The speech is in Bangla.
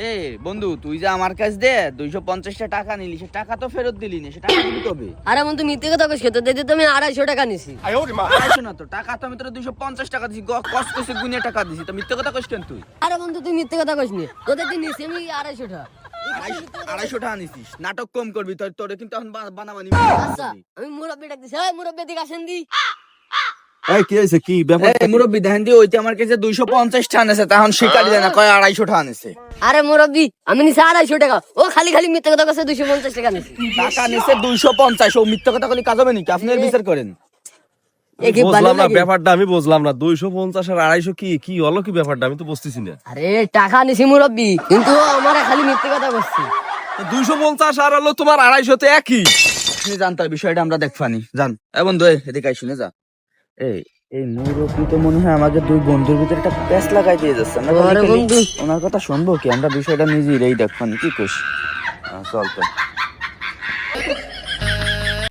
এ বন্ধু তুই যে আমার কাছ দে দুইশো পঞ্চাশটা টাকা নিলি সে টাকা তো ফেরত দিলি না সে টাকা দিবি কবে? আরে বন্ধু মিথ্যে কথা কইস তো দিদি তুমি আড়াইশো টাকা নিছি। আড়াইশো না তো টাকা তো আমি তোর দুইশো পঞ্চাশ টাকা দিছি গ- কষ্ট করে গুনে টাকা দিছি। তো মিথ্যে কথা কইস কেন তুই? আরে বন্ধু তুই মিথ্যে কথা কইস নি। তোদের নিছি আমি আড়াইশো টাকা। আড়াইশো টাকা নিছিস। নাটক কম করবি তোর তোরে কিন্তু এখন বানাবানি আচ্ছা আমি মুরব্বি ডাক দিছি। এই মুরব্বি দিকে আসেন দি। এই কি হয়েছে? কি ব্যাপার? এই দেখেন দিয়ে ওইতে আমার কাছে দুইশো পঞ্চাশ টাকা নেছে তখন শিকারি দেয় না কয় আড়াইশো টাকা নেছে আরে মুরব্বি আমি নিছি আড়াইশো টাকা। ও খালি খালি মিথ্যে কথা কইছে দুইশো পঞ্চাশ টাকা নিছি। টাকা নেছে দুইশো পঞ্চাশ ও মিথ্যা কথা বলি কাজ হবে নাকি? আপনি এর বিচার করেন। কি বুঝলাম না ব্যাপারটা আমি বুঝলাম না। দুইশো পঞ্চাশ আর আড়াইশো কি কি হলো কি ব্যাপারটা? আমি তো বুঝতেছি না। আরে টাকা নিছি মুরব্বি কিন্তু আমার খালি মিথ্যে কথা কইছে। দুইশো পঞ্চাশ আর হলো তোমার আড়াইশোতে একই। আপনি জানতে বিষয়টা আমরা দেখবানি জান এ বন্ধু এদিকে শুনে যা। এই এই মুরব্বী তো মনে হয় আমাকে দুই বন্ধুর ভিতরে একটা প্যাচ লাগাই দিয়ে যাচ্ছে। ওনার কথা শুনব কি? আমরা বিষয়টা নিজেই এই দেখবানি কি কইস? চল তো।